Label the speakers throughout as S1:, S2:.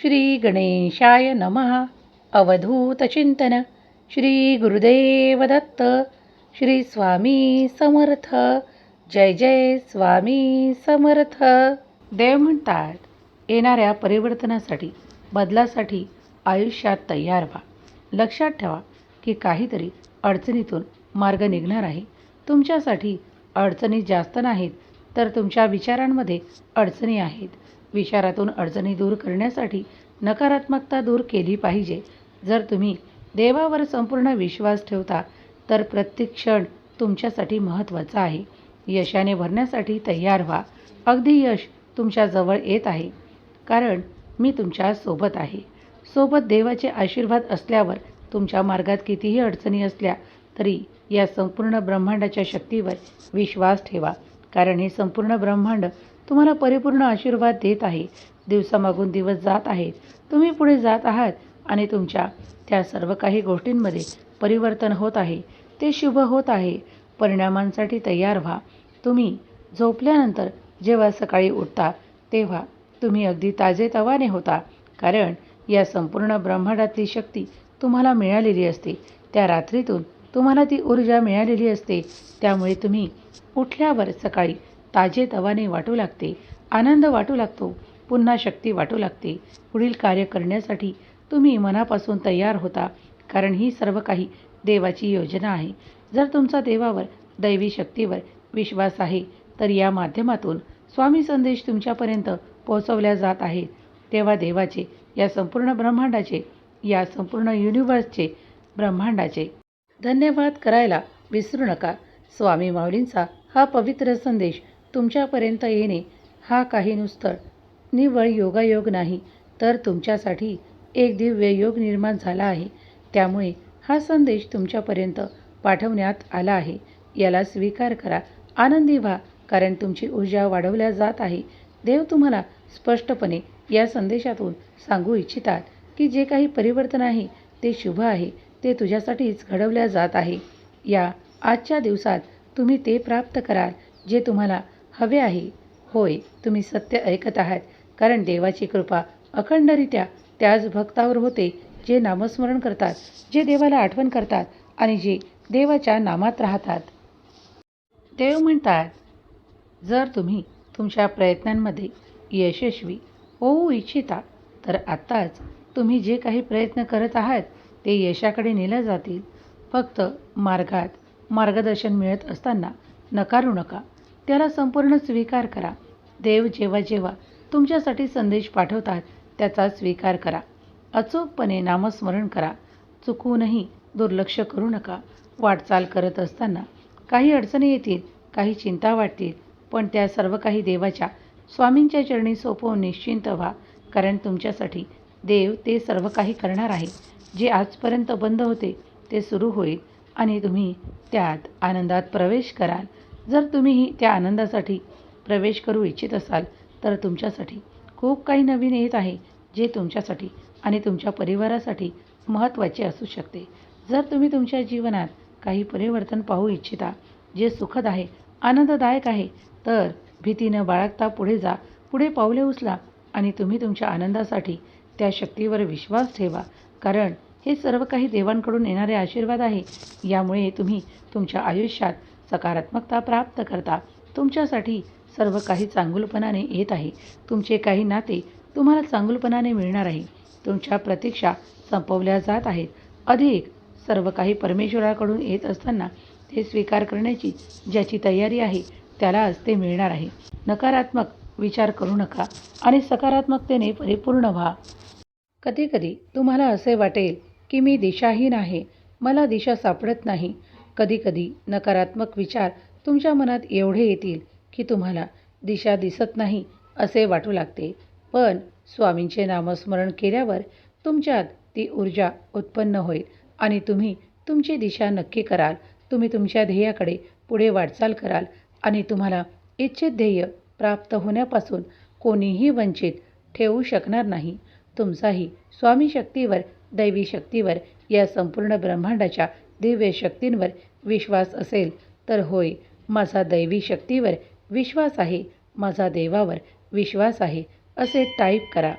S1: श्री गणेशाय नमः अवधूतचिंतन श्री गुरुदेव दत्त. श्री स्वामी समर्थ. जय जय स्वामी समर्थ. देव म्हणतात येणाऱ्या परिवर्तनासाठी बदलासाठी आयुष्यात तयार व्हा. लक्षात ठेवा की काहीतरी अडचणीतून मार्ग निघणार आहे. तुमच्यासाठी अडचणी जास्त नाहीत तर तुमच्या विचारांमध्ये अडचणी आहेत. विचारातून अडचणी दूर करण्यासाठी नकारात्मकता दूर केली पाहिजे. जर तुम्ही देवावर संपूर्ण विश्वास ठेवता तर प्रत्येक क्षण तुमच्यासाठी महत्त्वाचा आहे. यशाने भरण्यासाठी तयार व्हा. अगदी यश तुमच्याजवळ येत आहे. कारण मी तुमच्यासोबत आहे. सोबत देवाचे आशीर्वाद असल्यावर तुमच्या मार्गात कितीही अडचणी असल्या तरी या संपूर्ण ब्रह्मांडाच्या शक्तीवर विश्वास ठेवा. कारण हे संपूर्ण ब्रह्मांड तुम्हाला परिपूर्ण आशीर्वाद देत आहे. दिवसामागून दिवस जात आहेत तुम्ही पुढे जात आहात आणि तुमच्या त्या सर्व काही गोष्टींमध्ये परिवर्तन होत आहे. ते शुभ होत आहे. परिणामांसाठी तयार व्हा. तुम्ही झोपल्यानंतर जेव्हा सकाळी उठता तेव्हा तुम्ही अगदी ताजेतवाने होता कारण या संपूर्ण ब्रह्मांडातली शक्ती तुम्हाला मिळालेली असते. त्या रात्रीतून तुम्हाला ती ऊर्जा मिळालेली असते. त्यामुळे तुम्ही उठल्यावर सकाळी ताजेतवाने वाटू लागते. आनंद वाटू लागतो. पुन्हा शक्ती वाटू लागते. पुढील कार्य करण्यासाठी तुम्ही मनापासून तयार होता. कारण ही सर्व काही देवाची योजना आहे. जर तुमचा देवावर दैवी शक्तीवर विश्वास आहे तर या माध्यमातून स्वामी संदेश तुमच्यापर्यंत पोहोचवल्या जात आहेत. तेव्हा देवाचे या संपूर्ण ब्रह्मांडाचे या संपूर्ण युनिवर्सचे ब्रह्मांडाचे धन्यवाद करायला विसरू नका. स्वामी माऊलींचा हा पवित्र संदेश तुमच्यापर्यंत येणे हा काही नुसतं. निव्वळ योगायोग नाही तर तुमच्यासाठी एक दिव्य योग निर्माण झाला आहे. त्यामुळे हा संदेश तुमच्यापर्यंत पाठवण्यात आला आहे. याला स्वीकार करा. आनंदी व्हा कारण तुमची ऊर्जा वाढवल्या जात आहे. देव तुम्हाला स्पष्टपणे या संदेशातून सांगू इच्छितात की जे काही परिवर्तन आहे ते शुभ आहे. ते तुझ्यासाठीच घडवल्या जात आहे. या आजच्या दिवसात तुम्ही ते प्राप्त कराल जे तुम्हाला हवे आहे. होय तुम्ही सत्य ऐकत आहात कारण देवाची कृपा अखंडरित्या त्याच भक्तावर होते जे नामस्मरण करतात जे देवाला आठवण करतात आणि जे देवाच्या नामात राहतात. देव म्हणतात जर तुम्ही तुमच्या प्रयत्नांमध्ये यशस्वी होऊ इच्छिता तर आत्ताच तुम्ही जे काही प्रयत्न करत आहात ते यशाकडे नेल्या जातील. फक्त मार्गात मार्गदर्शन मिळत असताना नकारू नका. त्याला संपूर्ण स्वीकार करा. देव जेव्हा जेव्हा तुमच्यासाठी संदेश पाठवतात त्याचा स्वीकार करा. अचूकपणे नामस्मरण करा. चुकूनही दुर्लक्ष करू नका. वाटचाल करत असताना काही अडचणी येतील काही चिंता वाटतील पण त्या सर्व काही देवाच्या स्वामींच्या चरणी सोपवून निश्चिंत व्हा कारण तुमच्यासाठी देव ते सर्व काही करणार आहे. जे आजपर्यंत बंद होते ते सुरू होईल आणि तुम्ही त्यात आनंदात प्रवेश कराल. जर तुम्हीही त्या आनंदासाठी प्रवेश करू इच्छित असाल तर तुमच्यासाठी खूप काही नवीन येत आहे जे तुमच्यासाठी आणि तुमच्या परिवारासाठी महत्त्वाचे असू शकते. जर तुम्ही तुमच्या जीवनात काही परिवर्तन पाहू इच्छिता जे सुखद आहे आनंददायक आहे तर भीती न बाळगता पुढे जा पुढे पावले उचला आणि तुम्ही तुमच्या आनंदासाठी त्या शक्तीवर विश्वास ठेवा. कारण हे सर्व काही देवांकडून येणारे आशीर्वाद आहे. यामुळे तुम्ही तुमच्या आयुष्यात सकारात्मकता प्राप्त करता तुमच्यासाठी सर्व काही चांगुलपणाने येत आहे. तुमचे काही नाते तुम्हाला चांगुलपणाने मिळणार आहे. तुमच्या प्रतीक्षा संपवल्या जात आहेत. अधिक सर्व काही परमेश्वराकडून येत असताना ते स्वीकार करण्याची ज्याची तयारी आहे त्यालाच ते मिळणार आहे. नकारात्मक विचार करू नका आणि सकारात्मकतेने परिपूर्ण व्हा. कधीकधी तुम्हाला असे वाटेल की मी दिशाहीन आहे. मला दिशा सापडत नाही. कधीकधी नकारात्मक विचार तुमच्या मनात एवढे येतील की तुम्हाला दिशा दिसत नाही असे वाटू लागते. पण स्वामींचे नामस्मरण केल्यावर तुमच्यात ती ऊर्जा उत्पन्न होईल आणि तुम्ही तुमची दिशा नक्की कराल. तुम्ही तुमच्या ध्येयाकडे पुढे वाटचाल कराल आणि तुम्हाला इच्छित ध्येय प्राप्त होण्यापासून कोणीही वंचित ठेवू शकणार नाही. तुमचाही स्वामी शक्तीवर दैवी शक्तीवर या संपूर्ण ब्रह्मांडाच्या दिव्य शक्तींवर विश्वास असेल तर होय माझा दैवी शक्तीवर विश्वास आहे माझा देवावर विश्वास आहे असे टाईप करा.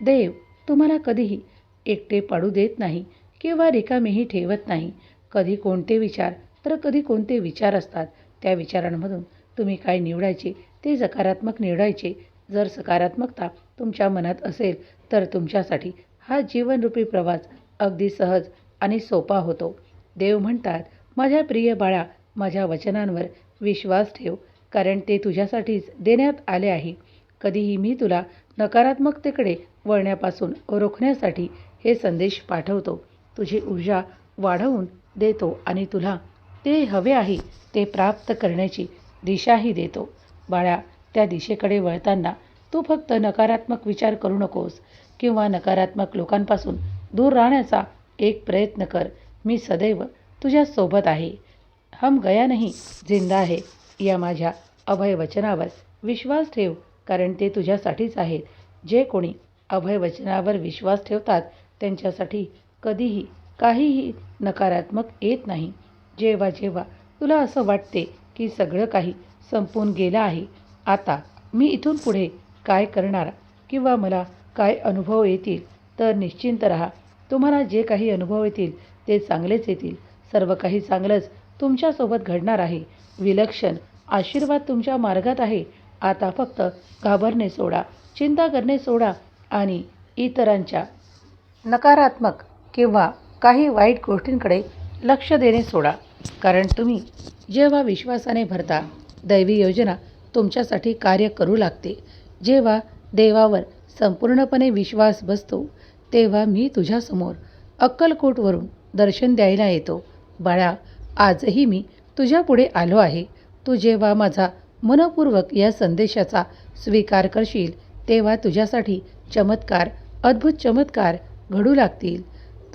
S1: देव तुम्हाला कधीही एकटे पाडू देत नाही किंवा रिकामीही ठेवत नाही. कधी कोणते विचार तर कधी कोणते विचार असतात त्या विचारांमधून तुम्ही काय निवडायचे ते सकारात्मक निवडायचे. जर सकारात्मकता तुमच्या मनात असेल तर तुमच्यासाठी हा जीवनरूपी प्रवास अगदी सहज आणि सोपा होतो. देव म्हणतात माझ्या प्रिय बाळा माझ्या वचनांवर विश्वास ठेव कारण ते तुझ्यासाठीच देण्यात आले आहे. कधीही मी तुला नकारात्मकतेकडे वळण्यापासून रोखण्यासाठी हे संदेश पाठवतो. तुझी ऊर्जा वाढवून देतो आणि तुला ते हवे आहे ते प्राप्त करण्याची दिशाही देतो. बाळा त्या दिशेकडे वळताना तू फक्त नकारात्मक विचार करू नकोस किंवा नकारात्मक लोकांपासून दूर राहण्याचा एक प्रयत्न कर. मी सदैव तुझ्यासोबत आहे. हम गया नाही जिंदा आहे या माझ्या अभय वचनावर विश्वास ठेव कारण ते तुझ्यासाठीच आहेत. जे कोणी अभय वचनावर विश्वास ठेवतात त्यांच्यासाठी कधीही काहीही नकारात्मक येत नाही. जेव्हा जेव्हा तुला असं वाटते की सगळं काही संपून गेलं आहे आता मी इथून पुढे काय करणार किंवा मला काय अनुभव येतील तर निश्चिंत रहा. तुम्हाला जे काही अनुभव येतील ते चांगलेच येतील. सर्व काही चांगलंच तुमच्यासोबत घडणार आहे. विलक्षण आशीर्वाद तुमच्या मार्गात आहे. आता फक्त घाबरणे सोडा चिंता करणे सोडा आणि इतरांच्या नकारात्मक किंवा काही वाईट गोष्टींकडे लक्ष देणे सोडा. कारण तुम्ही जेव्हा विश्वासाने भरता दैवी योजना तुमच्यासाठी कार्य करू लागते. जेव्हा देवावर संपूर्णपणे विश्वास बसतो तेव्हा मी तुझ्यासमोर अक्कलकोटवरून दर्शन द्यायला येतो. बाळा आजही मी तुझ्यापुढे आलो आहे. तू जेव्हा माझा मनपूर्वक या संदेशाचा स्वीकार करशील तेव्हा तुझ्यासाठी चमत्कार अद्भुत चमत्कार घडू लागतील.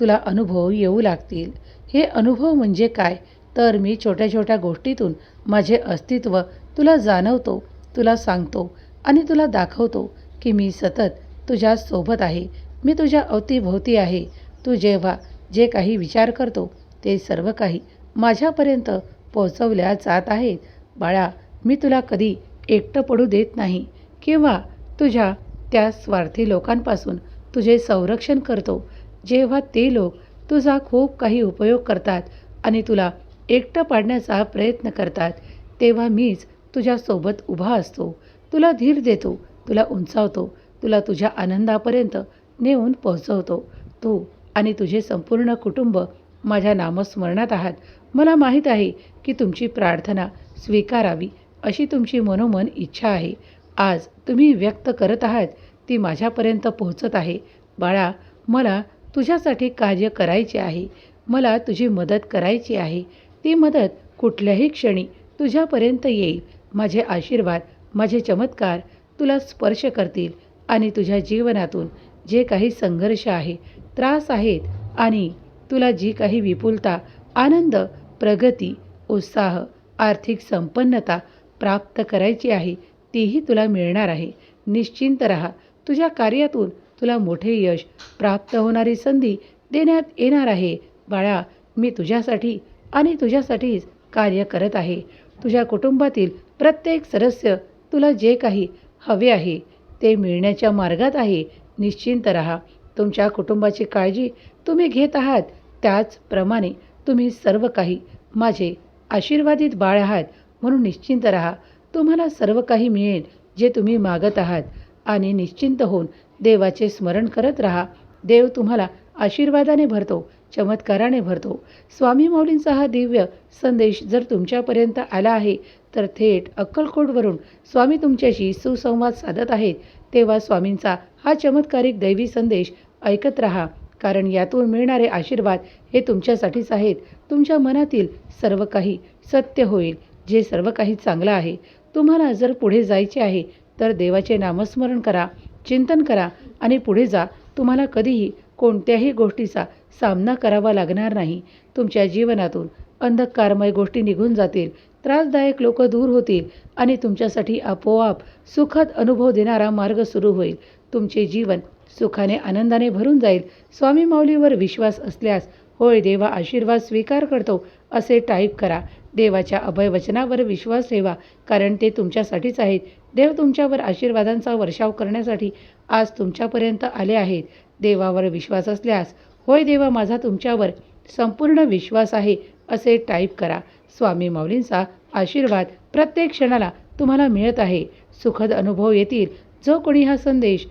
S1: तुला अनुभव येऊ लागतील. हे अनुभव म्हणजे काय? तर मी छोट्या छोट्या गोष्टीतून माझे अस्तित्व तुला जाणवतो तुला सांगतो आणि तुला दाखवतो की मी सतत तुझ्या सोबत आहे. मी तुझ्या अवतीभोवती आहे. तू जेव्हा जे काही विचार करतो ते सर्व काही माझ्यापर्यंत पोहोचवल्या जात आहेत. बाळा मी तुला कधी एकटं पडू देत नाही किंवा तुझ्या त्या स्वार्थी लोकांपासून तुझे संरक्षण करतो. जेव्हा ते लोक तुझा खूप काही उपयोग करतात आणि तुला एकटं पाडण्याचा प्रयत्न करतात तेव्हा मीच तुझ्यासोबत उभा असतो. तुला धीर देतो तुला उंचावतो तुला तुझ्या आनंदापर्यंत नेऊन पोहोचवतो. तू आणि तुझे संपूर्ण कुटुंब माझ्या नामस्मरणात आहात. मला माहीत आहे की तुमची प्रार्थना स्वीकारावी अशी तुमची मनोमन इच्छा आहे. आज तुम्ही व्यक्त करत आहात ती माझ्यापर्यंत पोहोचत आहे. बाळा मला तुझ्यासाठी कार्य करायचे आहे. मला तुझी मदत करायची आहे. ती मदत कुठल्याही क्षणी तुझ्यापर्यंत येईल. माझे आशीर्वाद माझे चमत्कार तुला स्पर्श करतील आणि तुझ्या जीवनातून जे काही संघर्ष आहे त्रास आहेत आणि तुला जी काही विपुलता आनंद प्रगती उत्साह आर्थिक संपन्नता प्राप्त करायची आहे तीही तुला मिळणार आहे. निश्चिंत राहा. तुझ्या कार्यातून तुला मोठे यश प्राप्त होणारी संधी देण्यात येणार आहे. बाळा मी तुझ्यासाठी आणि तुझ्यासाठीच कार्य करत आहे. तुझ्या कुटुंबातील प्रत्येक सदस्य तुला जे काही हवे आहे ते मिळण्याच्या मार्गात आहे. निश्चिंत राहा. तुमच्या कुटुंबाची काळजी तुम्ही घेत आहात. त्याचप्रमाणे तुम्ही सर्व काही माझे आशीर्वादित बाळ आहात म्हणून निश्चिंत राहा. तुम्हाला सर्व काही मिळेल जे तुम्ही मागत आहात आणि निश्चिंत होऊन देवाचे स्मरण करत राहा. देव तुम्हाला आशीर्वादाने भरतो चमत्काराने भरतो. स्वामी मौलींचा हा दिव्य संदेश जर तुमच्यापर्यंत आला आहे तर थेट अक्कलकोटवरून स्वामी तुमच्याशी सुसंवाद साधत आहेत. तेव्हा स्वामींचा हा चमत्कारिक दैवी संदेश ऐकत राहा कारण यातून मिळणारे आशीर्वाद हे तुमच्यासाठीच आहेत. तुमच्या मनातील सर्व काही सत्य होईल जे सर्व काही चांगलं आहे. तुम्हाला जर पुढे जायचे आहे तर देवाचे नामस्मरण करा चिंतन करा आणि पुढे जा. तुम्हाला कधीही कोणत्याही गोष्टीचा सामना करावा लागणार नाही. तुमच्या जीवनातून अंधकारमय गोष्टी निघून जातील. त्रासदायक लोक दूर होतील आणि तुमच्यासाठी आपोआप सुखद अनुभव देणारा मार्ग सुरू होईल. तुमचे जीवन सुखाने आनंदाने भरून जाईल. स्वामी माऊलीवर विश्वास असल्यास होय देवा आशीर्वाद स्वीकार करतो असे टाईप करा. देवाच्या अभयवचनावर विश्वास ठेवा कारण ते तुमच्यासाठीच आहेत. देव तुमच्यावर आशीर्वादांचा वर्षाव करण्यासाठी आज तुमच्यापर्यंत आले आहेत. देवावर विश्वास असल्यास होय देवा माझा तुमच्यावर संपूर्ण विश्वास आहे असे टाईप करा. स्वामी माऊलींचा आशीर्वाद प्रत्येक क्षणाला तुम्हाला मिळत आहे. सुखद अनुभव येतील जो कोणी हा संदेश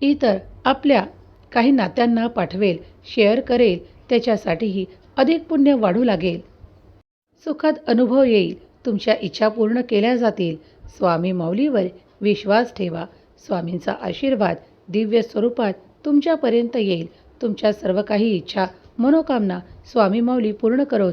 S1: इतर आपल्या काही नात्यांना पाठवेल शेअर करेल त्याच्यासाठीही अधिक पुण्य वाढू लागेल. सुखद अनुभव येईल तुमच्या इच्छा पूर्ण केल्या जातील. स्वामी माऊलीवर विश्वास ठेवा. स्वामींचा आशीर्वाद दिव्य स्वरूपात तुमच्यापर्यंत येईल. तुमच्या सर्व काही इच्छा मनोकामना स्वामी माऊली पूर्ण करोत.